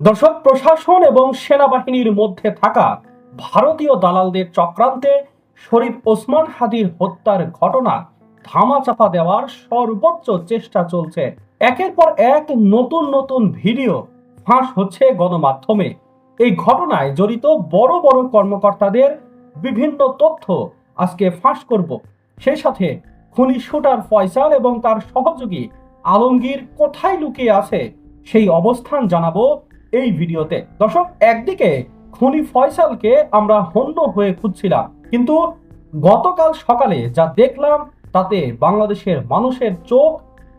দর্শক, প্রশাসন এবং সেনাবাহিনীর মধ্যে থাকা ভারতীয় দালালদের চক্রান্তে শরীফ ওসমান হাদির হত্যার ঘটনা ধামাচাপা দেওয়ার সর্বোচ্চ চেষ্টা চলছে। একের পর এক নতুন নতুন ভিডিও ফাঁস হচ্ছে গণমাধ্যমে। এই ঘটনায় জড়িত বড় বড় কর্মকর্তাদের বিভিন্ন তথ্য আজকে ফাঁস করব। সেই সাথে খুনি শুটার ফয়সাল এবং তার সহযোগী আলমগীর কোথায় লুকিয়ে আছে সেই অবস্থান জানাব এই ভিডিওতে। দর্শক, একদিকে খুনি ফয়সালকে আমরা হন্য হয়ে খুঁজছিলাম, কিন্তু গতকাল সকালে যা দেখলাম তাতে বাংলাদেশের মানুষের চোখ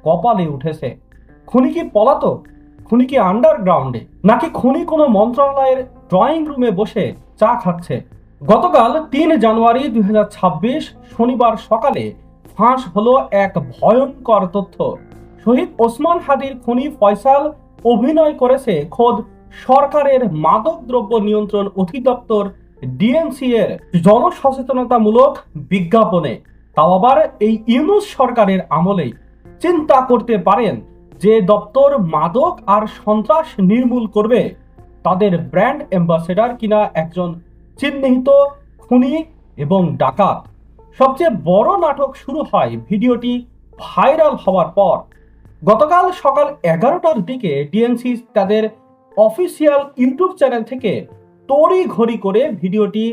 কপালে উঠেছে। খুনি কি পলাতক? খুনি কি আন্ডারগ্রাউন্ডে নাকি খুনি কোনো মন্ত্রণালয়ের ড্রয়িং রুমে বসে চা খাচ্ছে? গতকাল তিন জানুয়ারি দুই হাজার ছাব্বিশ শনিবার সকালে ফাঁস হলো এক ভয়ঙ্কর তথ্য। শহীদ ওসমান হাদির খুনি ফয়সাল অভিনয় করেছে খোদ সরকারের মাদক দ্রব্য নিয়ন্ত্রণ অধিদপ্তর ডিএনসি এর জনসচেতনতামূলক বিজ্ঞাপনে। তাও আবার এই ইউনুস সরকারের আমলেই চিন্তা করতে পারেন যে দপ্তর মাদক আর সন্ত্রাস নির্মূল করবে। তাদের ব্র্যান্ড অ্যাম্বাসেডর কিনা একজন চিহ্নিত খুনি এবং ডাকাত। সবচেয়ে বড় নাটক শুরু হয় ভিডিওটি ভাইরাল হওয়ার পর। গতকাল সকাল এগারোটার দিকে ডিএনসি তাদের অফিসিয়াল ইউটিউব চ্যানেল থেকে তড়ি ঘড়ি করে ভিডিওটি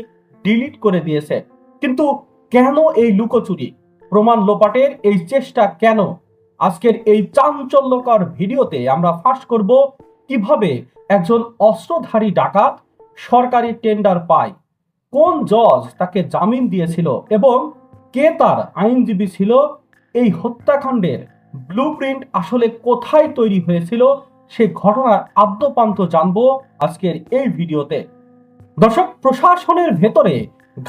ডিলিট করে দিয়েছে। কিন্তু কেন এই লুকোচুরি? প্রমাণ লোপাটের এই চেষ্টা কেন? আজকের এই চাঞ্চল্যকর ভিডিওতে আমরা ফাঁস করব কীভাবে একজন অস্ত্রধারী ডাকাত সরকারি টেন্ডার পায়, কোন জজ তাকে জামিন দিয়েছিল এবং কে তার আইনজীবী ছিল এই হত্যাকাণ্ডের ব্লুপ্রিন্ট আসলে কোথায় তৈরি হয়েছিল, সে ঘটনার আদ্যপান্ত জানব আজকের এই ভিডিওতে। দর্শক, প্রশাসনের ভেতরে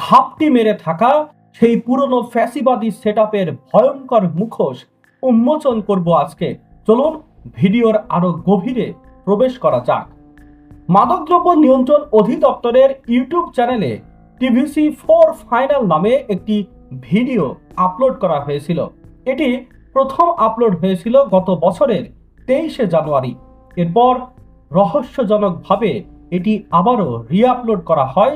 ঘাপটি মেরে থাকা সেই পুরনো ফ্যাসিবাদী সেটআপের ভয়ঙ্কর মুখোশ উন্মোচন করব আজকে। চলুন ভিডিওর আরও গভীরে প্রবেশ করা যাক। মাদকদ্রব্য নিয়ন্ত্রণ অধিদপ্তরের ইউটিউব চ্যানেলে টিভিসি ফোর ফাইনাল নামে একটি ভিডিও আপলোড করা হয়েছিল। এটি প্রথম আপলোড হয়েছিল গত বছরের তেইশে জানুয়ারি। এরপর রহস্যজনকভাবে এটি আবারও রিআপলোড করা হয়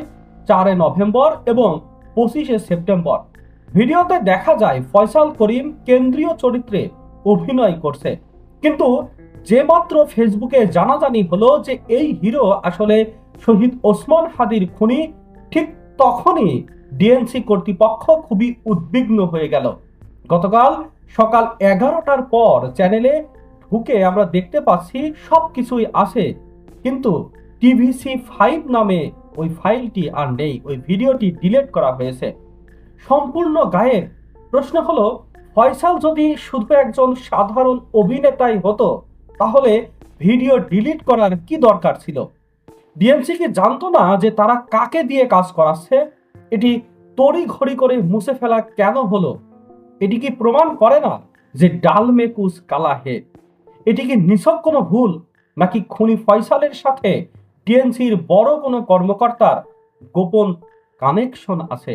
চারে নভেম্বর এবং পঁচিশে সেপ্টেম্বর। ভিডিওতে দেখা যায়, ফয়সাল করিম কেন্দ্রীয় চরিত্রে অভিনয় করছে। কিন্তু যে মাত্র ফেসবুকে জানাজানি হলো যে এই হিরো আসলে শহীদ ওসমান হাদির খুনি, ঠিক তখনই ডিএনসি কর্তৃপক্ষ খুবই উদ্বিগ্ন হয়ে গেল। গতকাল সকাল এগারোটার পর চ্যানেলে ঢুকে আমরা দেখতে পাচ্ছি সব কিছুই আছে। কিন্তু টিভিসি ফাইভ নামে ওই ফাইলটি আর নেই, ওই ভিডিওটি ডিলিট করা হয়েছে। সম্পূর্ণ গায়েব প্রশ্ন হলো, ফয়সাল যদি শুধু একজন সাধারণ অভিনেতাই হতো, তাহলে ভিডিও ডিলিট করার কি দরকার ছিল? ডিএমসি কি জানতো না যে তারা কাকে দিয়ে কাজ করাচ্ছে? এটি তড়ি ঘড়ি করে মুছে ফেলা কেন হলো? এটি কি প্রমাণ করে না যে ডাল মেকুস কালা হে এটি কি নিছক কোনো ভুল, নাকি খুনি ফয়সালের সাথে ডিএনসির বড় কোনো কর্মকর্তার গোপন কানেকশন আছে?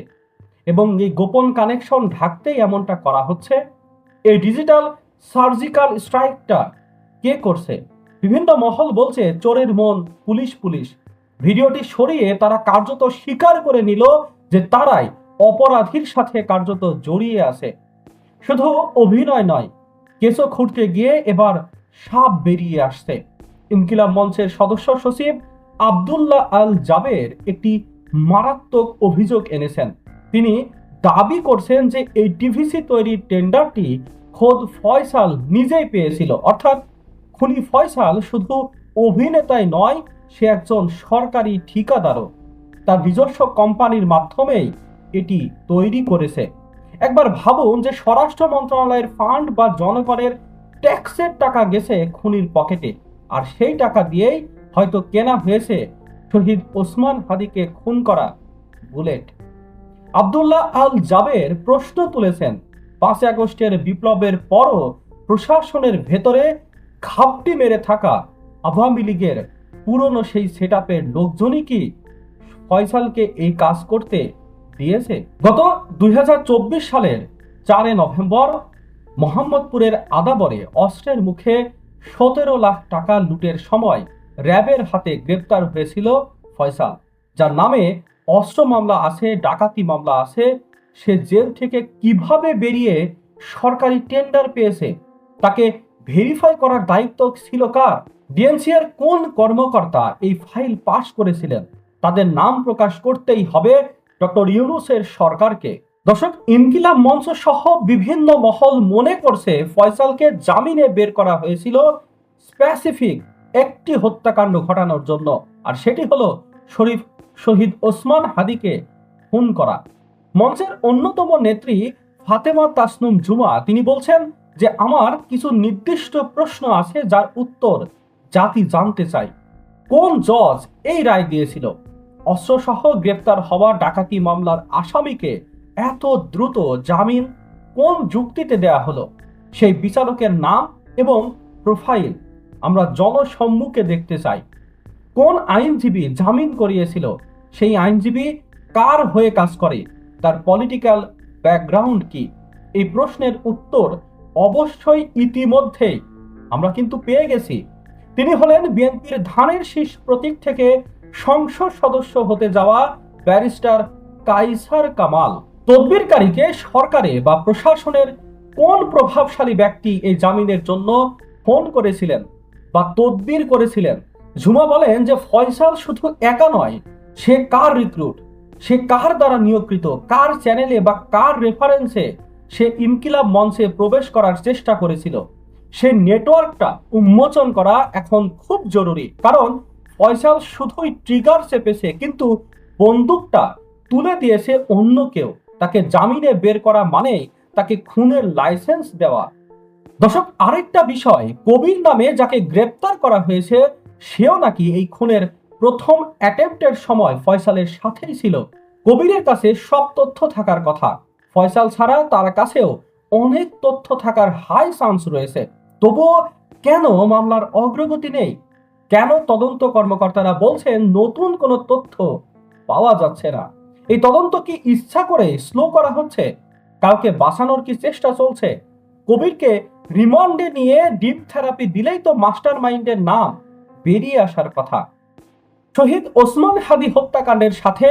এবং এই গোপন কানেকশন ঢাকতেই এমনটা করা হচ্ছে, এই ডিজিটাল সার্জিক্যাল স্ট্রাইকটা কে করছে? বিভিন্ন মহল বলছে, চোরের মন, পুলিশ পুলিশ। ভিডিওটি সরিয়ে তারা কার্যত স্বীকার করে নিল যে তারাই অপরাধীর সাথে কার্যত জড়িয়ে আছে। শুধু অভিনয় নয় কেসও খুঁড়তে গিয়ে এবার সাপ বেরিয়ে আসছে। ইনকিলাব মঞ্চের সদস্য সচিব আবদুল্লাহ আল জাবের একটি মারাত্মক অভিযোগ এনেছেন। তিনি দাবি করছেন যে এই টিভিসি তৈরির টেন্ডারটি খোদ ফয়সাল নিজেই পেয়েছিল। অর্থাৎ খুনি ফয়সাল শুধু অভিনেতাই নয়, সে একজন সরকারি ঠিকাদারও। তার নিজস্ব কোম্পানির মাধ্যমেই এটি তৈরি করেছে। একবার ভাবুন যে স্বরাষ্ট্র মন্ত্রণালয়ের ফান্ড বা জনগণের ট্যাক্সের টাকা গেছে খুনির পকেটে আর সেই টাকা দিয়েই হয়তো কেনা হয়েছে শহীদ ওসমান হাদিকে খুন করা বুলেট। আবদুল্লাহ আল জাবের প্রশ্ন তুলেছেন পাঁচ আগস্টের বিপ্লবের পরও প্রশাসনের ভেতরে খাপটি মেরে থাকা আওয়ামী লীগের পুরনো সেই সেট লোকজনই কি ফয়সালকে এই কাজ করতে দিয়েছে। গত দুই সালের চারে নভেম্বর মোহাম্মদপুরের আদাবরে অস্ত্রের মুখে সতেরো লাখ টাকা লুটের সময় র্যাবের হাতে গ্রেপ্তার হয়েছিল ফয়সাল। যার নামে অস্ত্র মামলা আছে, ডাকাতি মামলা আছে, সে জেল থেকে কীভাবে বেরিয়ে সরকারি টেন্ডার পেয়েছে, তাকে ভেরিফাই করার দায়িত্ব ছিল কার? ডিএনসিআর কোন কর্মকর্তা এই ফাইল পাশ করেছিলেন? তাদের নাম প্রকাশ করতেই হবে ডক্টর ইউনুসের সরকারকে। দর্শক, ইনকিলাব মঞ্চ সহ বিভিন্ন মহল মনে করছে ফয়সালকে জামিনে বের করা হয়েছিল স্পেসিফিক একটি হত্যাকাণ্ড ঘটানোর জন্য। আর সেটি হলো শরীফ শহীদ ওসমান হাদিকে খুন করা। মঞ্চের অন্যতম নেত্রী ফাতেমা তাসনুম জুমা, তিনি বলছেন যে, আমার কিছু নির্দিষ্ট প্রশ্ন আছে যার উত্তর জাতি জানতে চাই। কোন জজ এই রায় দিয়েছিল? অস্ত্রসহ গ্রেপ্তার হওয়া ডাকাতি মামলার আসামিকে এত দ্রুত জামিন কোন যুক্তিতে দেয়া হলো? সেই বিচারকের নাম এবং প্রোফাইল আমরা জনসম্মুখে দেখতে চাই। কোন আইনজীবী জামিন করিয়েছিল? সেই আইনজীবী কার হয়ে কাজ করে? তার পলিটিক্যাল ব্যাকগ্রাউন্ড কি? এই প্রশ্নের উত্তর অবশ্যই ইতিমধ্যেই আমরা কিন্তু পেয়ে গেছি। তিনি হলেন বিএনপির ধানের শীষ প্রতীক থেকে সংসদ সদস্য হতে যাওয়া ব্যারিস্টার কাইসার কামাল তদবিরকারীকে সরকারে বা প্রশাসনের কোন প্রভাবশালী ব্যক্তি এই জামিনের জন্য ফোন করেছিলেন বা তদবির করেছিলেন? ঝুমা বলেন যে ফয়সাল শুধু একা নয়, সে কার রিক্রুট সে কার দ্বারা নিয়োগকৃত? কার চ্যানেলে বা কার রেফারেন্সে সে ইনকিলাব মঞ্চে প্রবেশ করার চেষ্টা করেছিল? সে নেটওয়ার্কটা উন্মোচন করা এখন খুব জরুরি। কারণ ফয়সাল শুধুই ট্রিগার চেপেছে, কিন্তু বন্দুকটা তুলে দিয়েছে অন্য কেউ। তাকে জামিনে বের করা মানে তাকে খুনের লাইসেন্স দেওয়া। দর্শক, আরেকটা বিষয়, কবির নামে যাকে গ্রেপ্তার করা হয়েছে, সেও নাকি এই খুনের প্রথম অ্যাটেম্পটের সময় ফয়সালের সাথেই ছিল। কবিরের কাছে সব তথ্য থাকার কথা। ফয়সাল ছাড়া তার কাছেও অনেক তথ্য থাকার হাই চান্স রয়েছে। তবুও কেন মামলার অগ্রগতি নেই? কেন তদন্ত কর্মকর্তারা বলছেন নতুন কোনো তথ্য পাওয়া যাচ্ছে না? এই তদন্ত কি ইচ্ছা করে স্লো করা হচ্ছে? কাউকে বাঁচানোর কি চেষ্টা চলছে? কবিরকে রিমান্ডে নিয়ে ডিপ থেরাপি দিলেই তো মাস্টার মাইন্ডের নাম বেরিয়ে আসার কথা। শহীদ ওসমান হাদি হত্যাকাণ্ডের সাথে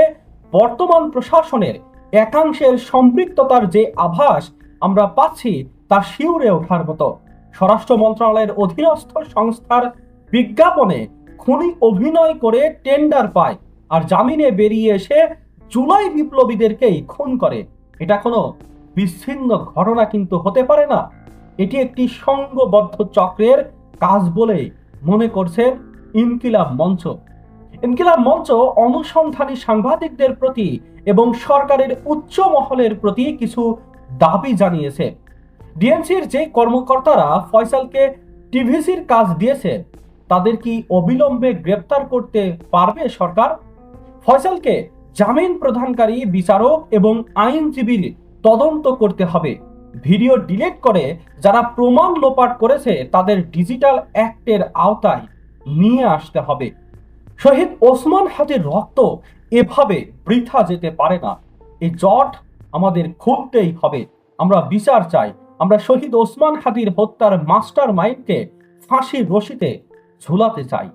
বর্তমান প্রশাসনের একাংশের সম্পৃক্ততার যে আভাস আমরা পাচ্ছি তা শিউরে ওঠার মতো। স্বরাষ্ট্র মন্ত্রণালয়ের অধীনস্থ সংস্থার বিজ্ঞাপনে খুনি অভিনয় করে টেন্ডার পায় আর জামিনে বেরিয়ে এসে জুলাই বিপ্লবীদেরকেই খুন করে। এটা কোনো বিচ্ছিন্ন ঘটনা কিন্তু হতে পারে না। এটি একটি সংঘবদ্ধ চক্রের কাজ বলে মনে করছেন ইনকিলাব মঞ্চ। ইনকিলাব মঞ্চ অনুসন্ধানী সাংবাদিকদের প্রতি এবং সরকারের উচ্চ মহলের প্রতি কিছু দাবি জানিয়েছে। ডিএনসির যে কর্মকর্তারা ফয়সালকে টিভিসির কাজ দিয়েছে তাদের কি অবিলম্বে গ্রেপ্তার করতে পারবে সরকার? ফয়সালকে জামিন প্রদানকারী বিচারক এবং আইনজীবীর তদন্ত করতে হবে। ভিডিও ডিলেট করে যারা প্রমাণ লোপাট করেছে তাদের ডিজিটাল অ্যাক্টের আওতায় নিয়ে আসতে হবে। শহীদ ওসমান হাতের রক্ত এভাবে বৃথা যেতে পারে না। এই জট আমাদের খুলতেই হবে। আমরা বিচার চাই। আমরা শহীদ ওসমান হাদির হত্যার মাস্টার মাইন্ডকে ফাঁসির রশিতে ঝুলাতে চাই।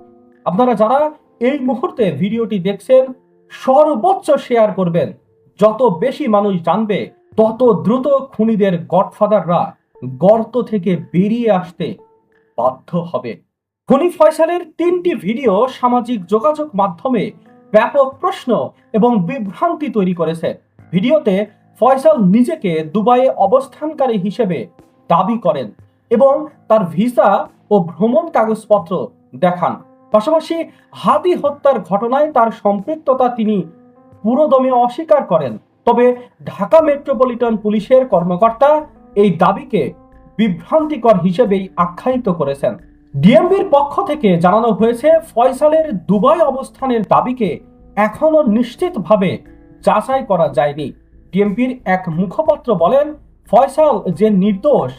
আপনারা যারা এই মুহূর্তে ভিডিওটি দেখছেন, সর্বোচ্চ শেয়ার করবেন। যত বেশি মানুষ জানবে, তত দ্রুত খুনিদের গডফাদাররা গর্ত থেকে বেরিয়ে আসতে বাধ্য হবে। খুনি ফয়সালের তিনটি ভিডিও সামাজিক যোগাযোগ মাধ্যমে ব্যাপক প্রশ্ন এবং বিভ্রান্তি তৈরি করেছে। ভিডিওতে ফয়সাল নিজেকে দুবাইয়ে অবস্থানকারী হিসেবে দাবি করেন এবং তার ভিসা ও ভ্রমণ কাগজপত্র দেখান। পাশাপাশি হাদি হত্যার ঘটনায় তার সম্পৃক্ততা তিনি পুরোদমে অস্বীকার করেন। তবে ঢাকা মেট্রোপলিটন পুলিশের কর্মকর্তা এই দাবিকে বিভ্রান্তিকর হিসেবেই আখ্যায়িত করেছেন। ডিএমবির পক্ষ থেকে জানানো হয়েছে, ফয়সালের দুবাই অবস্থানের দাবিকে এখনও নিশ্চিতভাবে যাচাই করা যায়নি। ডিএমপির এক মুখপাত্র বলেন, ফয়সাল যে নির্দোষ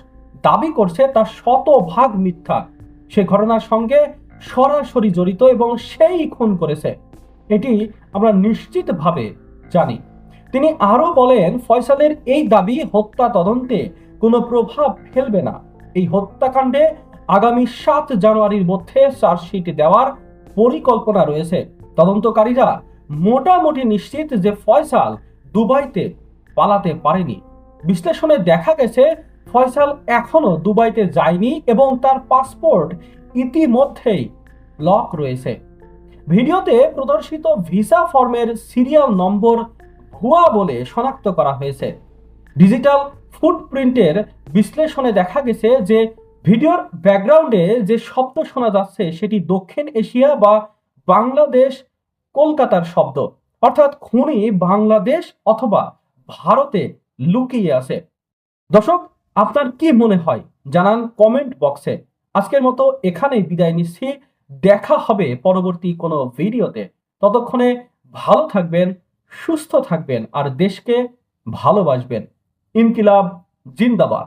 দাবি করছে তা শতভাগ মিথ্যা। সে ঘটনার সঙ্গে সরাসরি জড়িত এবং সেই খুন করেছে। এটি আমরা নিশ্চিতভাবে জানি। তিনি আরও বলেন, ফয়সালের এই দাবি হত্যা তদন্তে কোনো প্রভাব ফেলবে না। এই হত্যাকাণ্ডে আগামী সাত জানুয়ারির মধ্যে চার্জশিট দেওয়ার পরিকল্পনা রয়েছে। তদন্তকারীরা মোটামুটি নিশ্চিত যে ফয়সাল দুবাইতে পালাতে পারেনি। বিশ্লেষণে দেখা গেছে ফয়সাল এখনও দুবাইতে যায়নি এবং তার পাসপোর্ট ইতিমধ্যেই লক রয়েছে। ভিডিওতে প্রদর্শিত ভিসা ফর্মের সিরিয়াল নম্বর ভুয়া বলে শনাক্ত করা হয়েছে। ডিজিটাল ফুটপ্রিন্টের বিশ্লেষণে দেখা গেছে যে ভিডিওর ব্যাকগ্রাউন্ডে যে শব্দ শোনা যাচ্ছে সেটি দক্ষিণ এশিয়া বা বাংলাদেশ, কলকাতার শব্দ। অর্থাৎ খুনি বাংলাদেশ অথবা ভারতে লুকিয়ে আছে। দর্শক আপনার কি মনে হয়? জানান কমেন্ট বক্সে আজকের মতো এখানে বিদায় নিচ্ছি। দেখা হবে পরবর্তী কোনো ভিডিওতে। ততক্ষণে ভালো থাকবেন, সুস্থ থাকবেন আর দেশকে ভালোবাসবেন। ইনকিলাব জিন্দাবাদ।